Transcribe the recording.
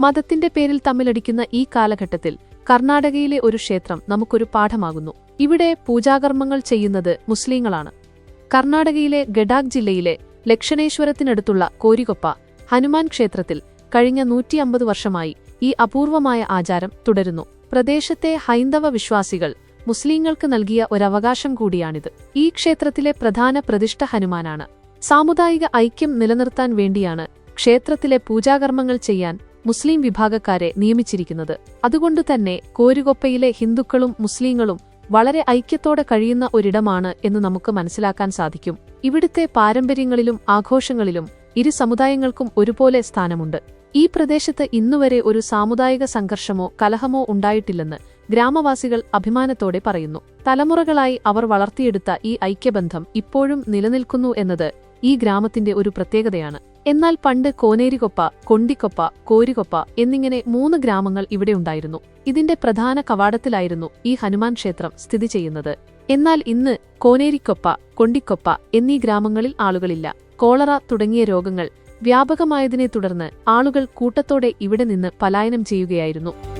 മതത്തിന്റെ പേരിൽ തമ്മിലടിക്കുന്ന ഈ കാലഘട്ടത്തിൽ കർണാടകയിലെ ഒരു ക്ഷേത്രം നമുക്കൊരു പാഠമാകുന്നു. ഇവിടെ പൂജാകർമ്മങ്ങൾ ചെയ്യുന്നത് മുസ്ലിങ്ങളാണ്. കർണാടകയിലെ ഗഡാഗ് ജില്ലയിലെ ലക്ഷണേശ്വരത്തിനടുത്തുള്ള കോരികൊപ്പ ഹനുമാൻ ക്ഷേത്രത്തിൽ കഴിഞ്ഞ നൂറ്റിയമ്പത് വർഷമായി ഈ അപൂർവമായ ആചാരം തുടരുന്നു. പ്രദേശത്തെ ഹൈന്ദവ വിശ്വാസികൾ മുസ്ലിങ്ങൾക്ക് നൽകിയ ഒരവകാശം കൂടിയാണിത്. ഈ ക്ഷേത്രത്തിലെ പ്രധാന പ്രതിഷ്ഠ ഹനുമാനാണ്. സാമുദായിക ഐക്യം നിലനിർത്താൻ വേണ്ടിയാണ് ക്ഷേത്രത്തിലെ പൂജാകർമ്മങ്ങൾ ചെയ്യാൻ മുസ്ലിം വിഭാഗക്കാരെ നിയമിച്ചിരിക്കുന്നത്. അതുകൊണ്ട് തന്നെ കോരുകൊപ്പയിലെ ഹിന്ദുക്കളും മുസ്ലിങ്ങളും വളരെ ഐക്യത്തോടെ കഴിയുന്ന ഒരിടമാണ് എന്ന് നമുക്ക് മനസ്സിലാക്കാൻ സാധിക്കും. ഇവിടുത്തെ പാരമ്പര്യങ്ങളിലും ആഘോഷങ്ങളിലും ഇരു സമുദായങ്ങൾക്കും ഒരുപോലെ സ്ഥാനമുണ്ട്. ഈ പ്രദേശത്ത് ഇന്നുവരെ ഒരു സാമുദായിക സംഘർഷമോ കലഹമോ ഉണ്ടായിട്ടില്ലെന്ന് ഗ്രാമവാസികൾ അഭിമാനത്തോടെ പറയുന്നു. തലമുറകളായി അവർ വളർത്തിയെടുത്ത ഈ ഐക്യബന്ധം ഇപ്പോഴും നിലനിൽക്കുന്നു എന്നത് ഈ ഗ്രാമത്തിന്റെ ഒരു പ്രത്യേകതയാണ്. എന്നാൽ പണ്ട് കോനേരികൊപ്പ കൊണ്ടിക്കൊപ്പ കോരികൊപ്പ എന്നിങ്ങനെ മൂന്ന് ഗ്രാമങ്ങൾ ഇവിടെ ഉണ്ടായിരുന്നു. ഇതിന്റെ പ്രധാന കവാടത്തിലായിരുന്നു ഈ ഹനുമാൻ ക്ഷേത്രം സ്ഥിതി ചെയ്യുന്നത്. എന്നാൽ ഇന്ന് കോനേരിക്കൊപ്പ കൊണ്ടിക്കൊപ്പ എന്നീ ഗ്രാമങ്ങളിൽ ആളുകളില്ല. കോളറ തുടങ്ങിയ രോഗങ്ങൾ വ്യാപകമായതിനെ തുടർന്ന് ആളുകൾ കൂട്ടത്തോടെ ഇവിടെ നിന്ന് പലായനം ചെയ്യുകയായിരുന്നു.